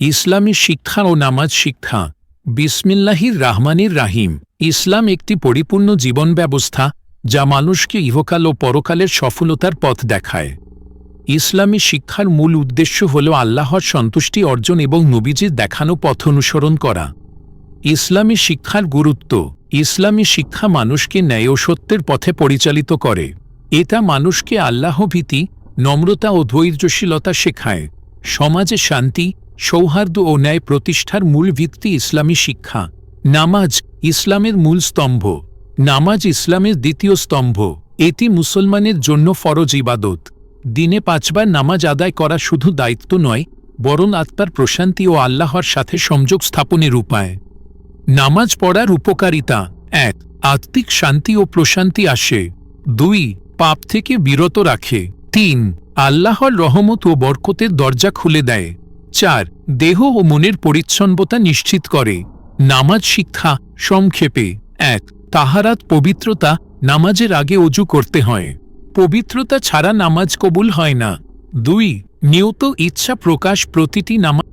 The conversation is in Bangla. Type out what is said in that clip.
ইসলামী শিক্ষা ও নামাজ শিক্ষা। বিসমিল্লাহির রাহমানির রাহিম। ইসলাম একটি পরিপূর্ণ জীবন ব্যবস্থা, যা মানুষকে ইহকাল ও পরকালের সফলতার পথ দেখায়। ইসলামী শিক্ষার মূল উদ্দেশ্য হল আল্লাহর সন্তুষ্টি অর্জন এবং নবীজির দেখানো পথ অনুসরণ করা। ইসলামী শিক্ষার গুরুত্ব। ইসলামী শিক্ষা মানুষকে ন্যায় ও সত্যের পথে পরিচালিত করে। এটা মানুষকে আল্লাহভীতি, নম্রতা ও ধৈর্যশীলতা শেখায়। সমাজে শান্তি সৌহার্দ্য ও ন্যায় প্রতিষ্ঠার মূল ভিত্তি ইসলামী শিক্ষা। নামাজ ইসলামের মূল স্তম্ভ। নামাজ ইসলামের দ্বিতীয় স্তম্ভ। এটি মুসলমানের জন্য ফরজ ইবাদত। দিনে পাঁচবার নামাজ আদায় করা শুধু দায়িত্ব নয়, বরং আত্মার প্রশান্তি ও আল্লাহর সাথে সংযোগ স্থাপনের উপায়। নামাজ পড়ার উপকারিতা। এক, আত্মিক শান্তি ও প্রশান্তি আসে। দুই, পাপ থেকে বিরত রাখে। তিন, আল্লাহর রহমত ও বরকতের দরজা খুলে দেয়। চার দেহ ও মনের পরিচ্ছন্নতা নিশ্চিত করে। নামাজ শিক্ষা, সংক্ষেপে। এক, তাহারাত পবিত্রতা, নামাজের আগে অজু করতে হয়। পবিত্রতা ছাড়া নামাজ কবুল হয় না। দুই, নিয়ত ইচ্ছা প্রকাশ প্রতিটি নামাজ